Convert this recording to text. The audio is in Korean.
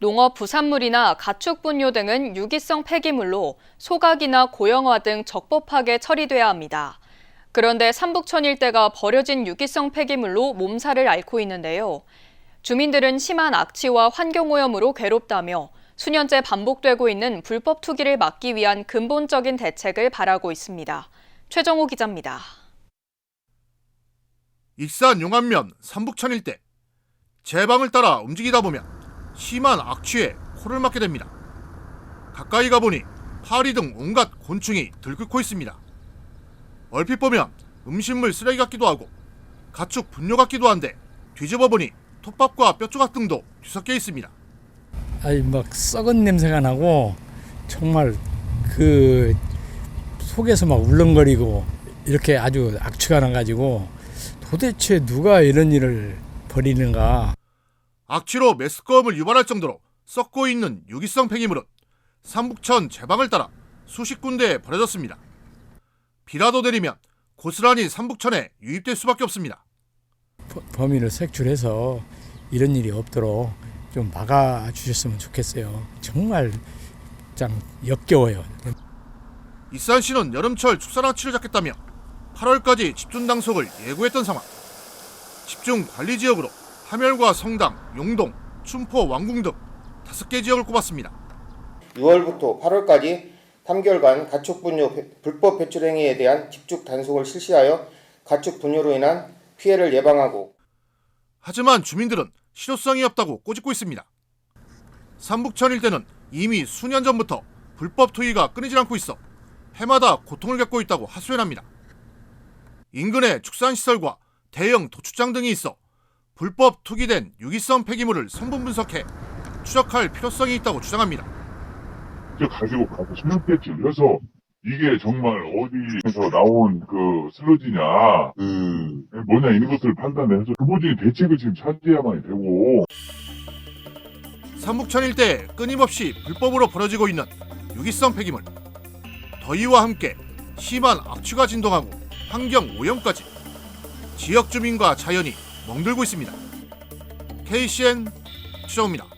농업 부산물이나 가축 분뇨 등은 유기성 폐기물로 소각이나 고형화 등 적법하게 처리돼야 합니다. 그런데 삼북천 일대가 버려진 유기성 폐기물로 몸살을 앓고 있는데요. 주민들은 심한 악취와 환경오염으로 괴롭다며 수년째 반복되고 있는 불법 투기를 막기 위한 근본적인 대책을 바라고 있습니다. 최정호 기자입니다. 익산 용안면 삼북천 일대 제방을 따라 움직이다 보면 심한 악취에 코를 막게 됩니다. 가까이 가보니 파리 등 온갖 곤충이 들끓고 있습니다. 얼핏 보면 음식물 쓰레기 같기도 하고 가축 분뇨 같기도 한데 뒤집어 보니 톱밥과 뼈조각 등도 뒤섞여 있습니다. 아니 막 썩은 냄새가 나고 정말 그 속에서 막 울렁거리고 이렇게 아주 악취가 나가지고 도대체 누가 이런 일을 벌이는가 악취로 메스꺼움을 유발할 정도로 썩고 있는 유기성 폐기물은 삼북천 제방을 따라 수십 군데에 버려졌습니다. 비라도 내리면 고스란히 삼북천에 유입될 수밖에 없습니다. 버- 범인을 색출해서 이런 일이 없도록 좀 막아 주셨으면 좋겠어요. 정말 참 역겨워요. 이산시는 여름철 축산악취를 잡겠다며 8월까지 집중 단속을 예고했던 상황. 집중 관리 지역으로 하멸과 성당, 용동, 춘포, 왕궁 등 다섯 개 지역을 꼽았습니다. 6월부터 8월까지 3개월간 가축 분뇨 배- 불법 배출 행위에 대한 집중 단속을 실시하여 가축 분뇨로 인한 피해를 예방하고 하지만 주민들은 실효성이 없다고 꼬집고 있습니다. 삼북천 일대는 이미 수년 전부터 불법 투기가 끊이질 않고 있어 해마다 고통을 겪고 있다고 하소연합니다. 인근에 축산시설과 대형 도축장 등이 있어 불법 투기된 유기성 폐기물을 성분 분석해 추적할 필요성이 있다고 주장합니다. 저 가지고 가서 배치를 해서 이게 정말 어디에서 나온 그 슬러지냐, 뭐냐 이런 것들을 판단해서 근본적인 대책을 지금 찾아야만 되고 삼북천 일대에 끊임없이 불법으로 벌어지고 있는 유기성 폐기물. 더위와 함께 심한 악취가 진동하고 환경 오염까지 지역 주민과 자연이 멍들고 있습니다. KCN 추정입니다.